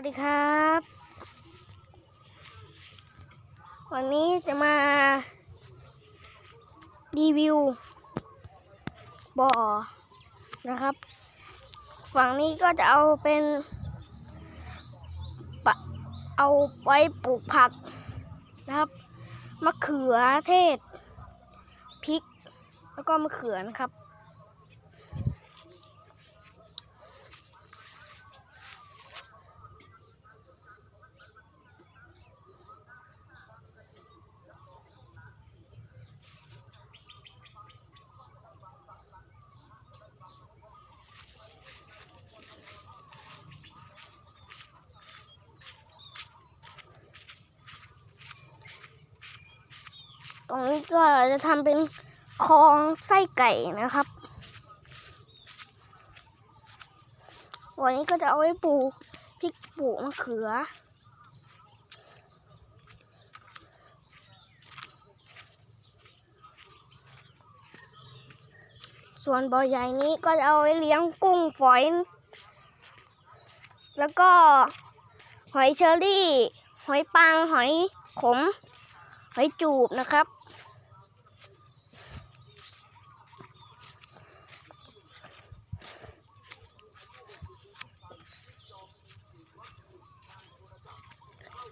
วัสดีครับ วันนี้จะมา รีวิวบ่อนะครับ ฝั่งนี้ก็จะเอาเป็นปเอาไว้ปลูกผักนะครับมะเขือเทศพริก แล้วก็มะเขือนะครับ ตรงนี้ก็จะทำเป็นคลองไส้ไก่นะครับ วันนี้ก็จะเอาไว้ปลูกพริกปลูกมะเขือ ส่วนบ่อใหญ่นี้ก็จะเอาไว้เลี้ยงกุ้งฝอย แล้วก็หอยเชอรี่ หอยปัง หอยขม หอยจูบนะครับ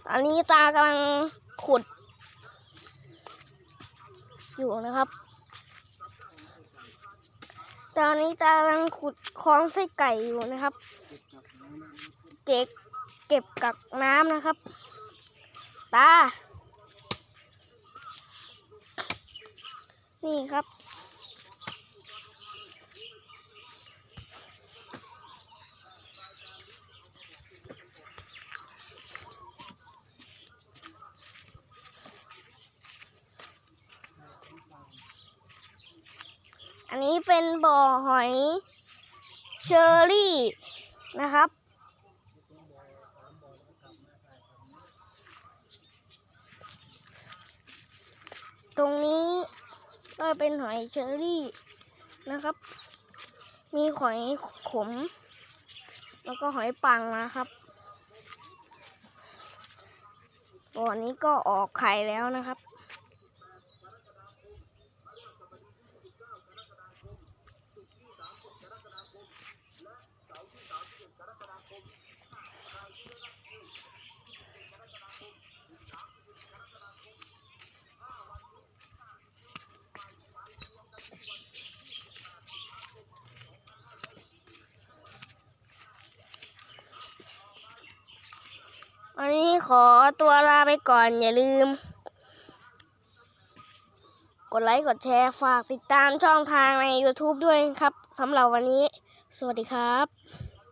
ตอนนี้ตากำลังขุด อยู่นะครับ ตอนนี้ตากำลังขุดคลองไส้ไก่อยู่นะครับ เก็บเก็บกักน้ำนะครับ ตา นี่ครับ อันนี้เป็นบ่อหอยเชอรี่นะครับ ตรงนี้ก็เป็นหอยเชอรี่นะครับ มีหอยขม แล้วก็หอยปังนะครับบ่อนี้ก็ออกไข่แล้วนะครับ วันนี้ขอตัวลาไปก่อนอย่าลืม กดไลค์กดแชร์ฝากติดตามช่องทางใน YouTube ด้วยครับสำหรับวันนี้ สวัสดีครับ